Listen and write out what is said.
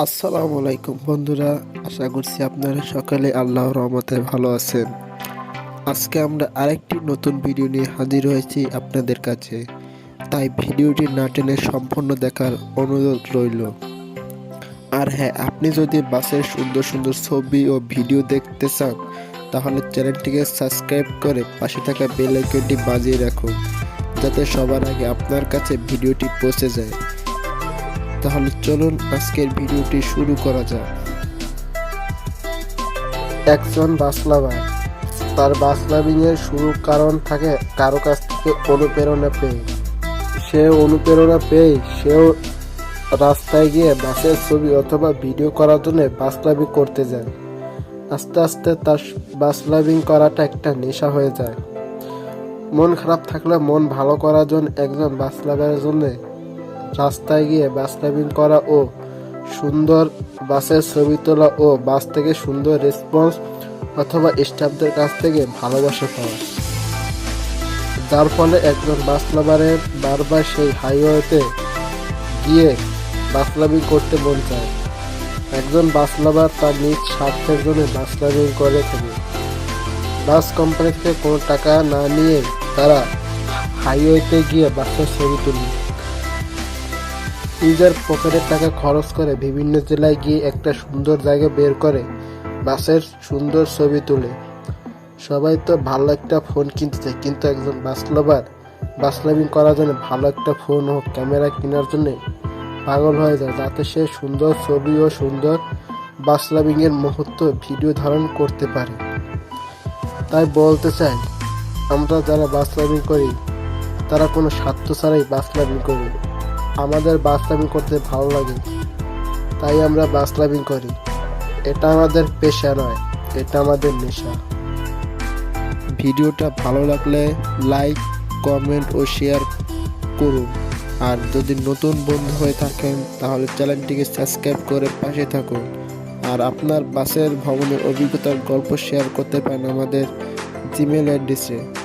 আসসালামু আলাইকুম বন্ধুরা, আশা করছি আপনারা সকালে আল্লাহর রহমতে ভালো আছেন। আজকে আমরা আরেকটি নতুন ভিডিও নিয়ে হাজির হয়েছি আপনাদের কাছে। তাই ভিডিওটি না টেনে সম্পূর্ণ দেখার অনুরোধ রইল। আর হ্যাঁ আপনি যদি বাসের সুন্দর সুন্দর ছবি ও ভিডিও দেখতে চান, তাহলে চ্যানেলটিকে সাবস্ক্রাইব করে পাশে থাকা বেল আইকনটি বাজিয়ে রাখুন, যাতে সবার আগে আপনার কাছে ভিডিওটি পৌঁছে যায়। তাহলে চলুন আজকের ভিডিওটি শুরু করা যাক। একজন বাস লাভার তার বাস লাভিং এর শুরু কারণ থাকে কারও কাছ থেকে অনুপ্রেরণা পেয়ে। সে অনুপ্রেরণা পেয়ে সেও রাস্তায় গিয়ে বাসের ছবি অথবা ভিডিও করার জন্য বাস লাভিং করতে যায়। আস্তে আস্তে তার বাস লাভিং করাটা একটা নেশা হয়ে যায়। মন খারাপ থাকলে মন ভালো করার জন্য একজন বাস লাভারের জন্য রাস্তায় গিয়ে বাস ড্রাইভিং করা ও সুন্দর বাসের ছবি তোলা ও বাস থেকে সুন্দর রেসপন্স অথবা স্টাফদের কাছ থেকে ভালোবাসা পাওয়া। যার ফলে একজন বাস লাভারের বারবার সেই হাইওয়েতে গিয়ে বাস লাভিং করতে মন চায়। একজন বাস লাভার তার নিজ স্বার্থের জন্য বাস লাভিং করে থাকে। বাস কোম্পানি থেকে কোনো টাকা না নিয়ে তারা হাইওয়েতে গিয়ে বাসের ছবি তুলে। নিজের পকেটের টাকা খরচ করে বিভিন্ন জেলায় গিয়ে একটা সুন্দর জায়গা বের করে বাসের সুন্দর ছবি তোলে। সবাই তো ভালো একটা ফোন কিনতে চায়, কিন্তু একজন বাস লাভার বাস লাভিং করার জন্য ভালো একটা ফোন হোক ক্যামেরা কেনার জন্য পাগল হয়ে যায়, যাতে সে সুন্দর ছবি ও সুন্দর বাস লাভিং এর মুহূর্ত ভিডিও ধারণ করতে পারে। তাই বলতে চাই, আমরা যারা বাস লাভিং করি, তারা কোনো স্বার্থ ছাড়াই বাস লাভিং করি। আমাদের বাস লাভিং করতে ভালো লাগে। তাই আমরা বাস লাভিং করি। এটা আমাদের পেশা নয়, এটা আমাদের নেশা। ভিডিওটা ভালো লাগলে লাইক, কমেন্ট ও শেয়ার করুন। আর যদি নতুন বন্ধু হয়ে থাকেন, তাহলে চ্যানেলটিকে সাবস্ক্রাইব করে পাশে থাকুন। আর আপনার বাসের ভ্রমণের অভিজ্ঞতার গল্প শেয়ার করতে পারেন আমাদের জিমেল অ্যাড্রেসে।